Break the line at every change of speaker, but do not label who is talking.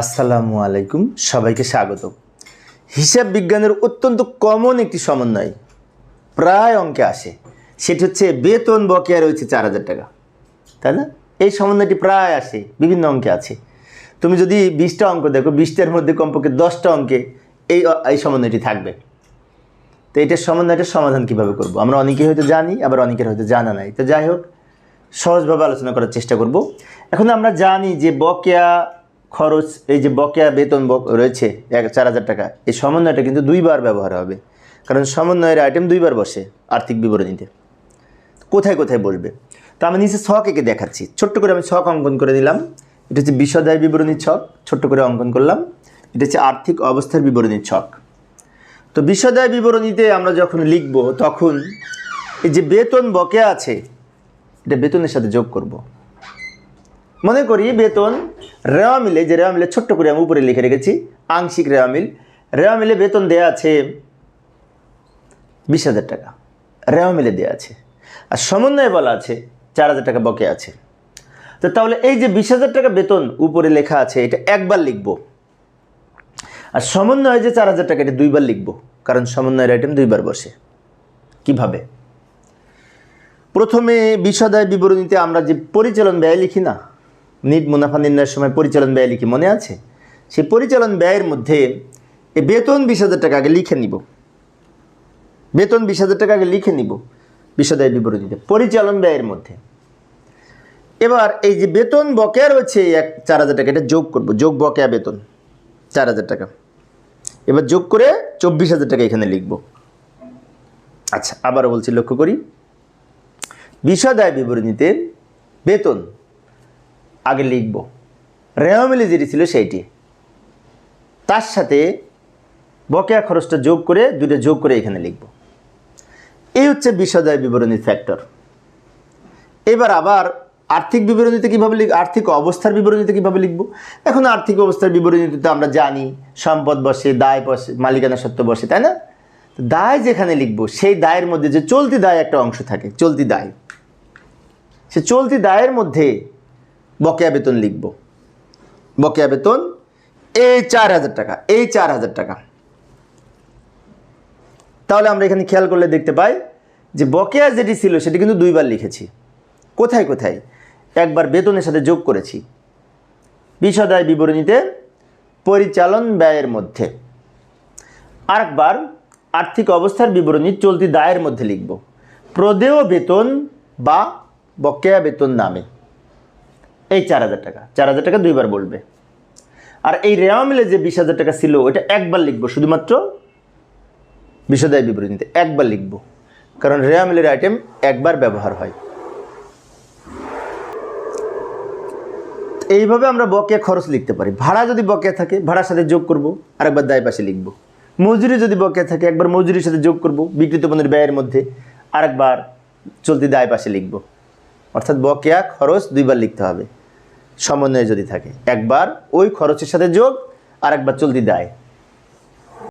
আসসালামু আলাইকুম, সবাইকে স্বাগত হিসাব বিজ্ঞানের অত্যন্ত কমন একটি সমন্বয়, প্রায় অঙ্কে আসে। সেটি হচ্ছে বেতন বকেয়া রয়েছে চার হাজার টাকা। তাই না? এই সমন্বয়টি প্রায় আসে, বিভিন্ন অঙ্কে আছে। তুমি যদি বিশটা অঙ্ক দেখো, বিশটার মধ্যে কমপক্ষে দশটা অঙ্কে এই এই সমন্বয়টি থাকবে। তো এটার সমন্বয়টার সমাধান কীভাবে করব? আমরা অনেকেই হয়তো জানি, আবার অনেকের হয়তো জানা নাই। তো যাই হোক, সহজভাবে আলোচনা করার চেষ্টা করব। এখন আমরা জানি যে বকেয়া খরচ, এই যে বকেয়া বেতন রয়েছে, এক চার হাজার টাকা, এই সমন্বয়টা কিন্তু দুইবার ব্যবহার হবে। কারণ সমন্বয়ের আইটেম দুইবার বসে আর্থিক বিবরণীতে। কোথায় কোথায় বসবে? তো আমি নিচে ছক এঁকে দেখাচ্ছি। ছোট্ট করে আমি ছক অঙ্কন করে দিলাম এটা হচ্ছে বিশদায় বিবরণীর ছক, ছোট্ট করে অঙ্কন করলাম। এটা হচ্ছে আর্থিক অবস্থার বিবরণীর ছক। তো বিশদায় বিবরণীতে আমরা যখন লিখব, তখন এই যে বেতন বকেয়া আছে, এটা বেতনের সাথে যোগ করব। মনে করি বেতন রেওয়া মিলে, যে রেওয়া মিলে ছোট্ট করে আমি উপরে লিখে রেখেছি, আংশিক রেওয়া মিল। রেওয়া মিলে বেতন দেয়া আছে বিশ হাজার টাকা। রেওয়া মিলে দেয়া আছে। আর সমন্বয়ে বলা আছে চার হাজার টাকা বকে আছে। তো তাহলে এই যে বিশ হাজার টাকা বেতন উপরে লেখা আছে, এটা একবার লিখব। আর সমন্বয়ে যে চার হাজার টাকা, এটা দুইবার লিখব। কারণ সমন্বয়ের আইটেম দুইবার বসে। কীভাবে? প্রথমে বিষদায় বিবরণীতে আমরা যে পরিচালন ব্যয় লিখি না নিট মুনাফা নির্ণয়ের সময় পরিচালন ব্যয় লিখি মনে আছে? সেই পরিচালন ব্যয়ের মধ্যে এই বেতন বিশ হাজার টাকা আগে লিখে নিব। বেতন বিশ হাজার টাকা আগে লিখে নিব বিষদায় বিবরণীতে পরিচালন ব্যয়ের মধ্যে। এবার এই যে বেতন বকেয়া রয়েছে এক চার হাজার টাকা, এটা যোগ করব। যোগ বকেয়া বেতন, চার হাজার টাকা। এবার যোগ করে চব্বিশ হাজার টাকা এখানে লিখব। আচ্ছা আবারও বলছি, লক্ষ্য করি। বিষাদায় বিবরণীতে বেতন আগে লিখব। রেওয়া মিলে যেটি ছিল সেইটি। তার সাথে বকেয়া খরচটা যোগ করে দুটো যোগ করে এখানে লিখব। এই হচ্ছে বিষাদায় বিবরণীর ফ্যাক্টর এবার আবার আর্থিক বিবরণীতে কীভাবে লিখ আর্থিক অবস্থার বিবরণীতে কীভাবে লিখব? এখন আর্থিক অবস্থার বিবরণীতে তো আমরা জানি, সম্পদ বসে, দায় বসে, মালিকানা সত্ত্ব বসে, তাই না? দায় যেখানে লিখব, সেই দায়ের মধ্যে যে চলতি দায় একটা অংশ থাকে, চলতি দায়। সে চলতি দায়ের মধ্যে বকেয়া বেতন লিখব। বকেয়া বেতন, এই চার হাজার টাকা, এই চার হাজার টাকা। তাহলে আমরা এখানে খেয়াল করলে দেখতে পাই যে বকেয়া যেটি ছিল সেটি কিন্তু দুইবার লিখেছি। কোথায় কোথায়? একবার বেতনের সাথে যোগ করেছি। বিষদায় বিবরণীতে পরিচালন ব্যয়ের মধ্যে। আরেকবার আর্থিক অবস্থার বিবরণী চলতি দায়ের মধ্যে লিখব। প্রদেয় বেতন বা বকেয়া বেতন নামে। এই চার হাজার টাকা। চার হাজার টাকা দুইবার বলবে। আর এই রেওয়া মিলে যে বিশ হাজার টাকা ছিল, ওইটা একবার লিখব, শুধুমাত্র বিষদায় বিবরণীতে একবার লিখব। কারণ রেওয়া মিলের আইটেম একবার ব্যবহার হয়। এইভাবে আমরা বকেয়া খরচ লিখতে পারি। ভাড়া যদি বকেয়া থাকে, ভাড়ার সাথে যোগ করব, আরেকবার দায় পাশে লিখব। মজুরি যদি বকেয়া থাকে, একবার মজুরির সাথে যোগ করব বিকৃত পণ্যের ব্যয়ের মধ্যে আরেকবার চলতি দায় পাশে লিখব। অর্থাৎ বকেয়া খরচ দুইবার লিখতে হবে। সমন্বয়ে যদি থাকে। একবার ওই খরচের সাথে যোগ আর একবার চলতি দায়।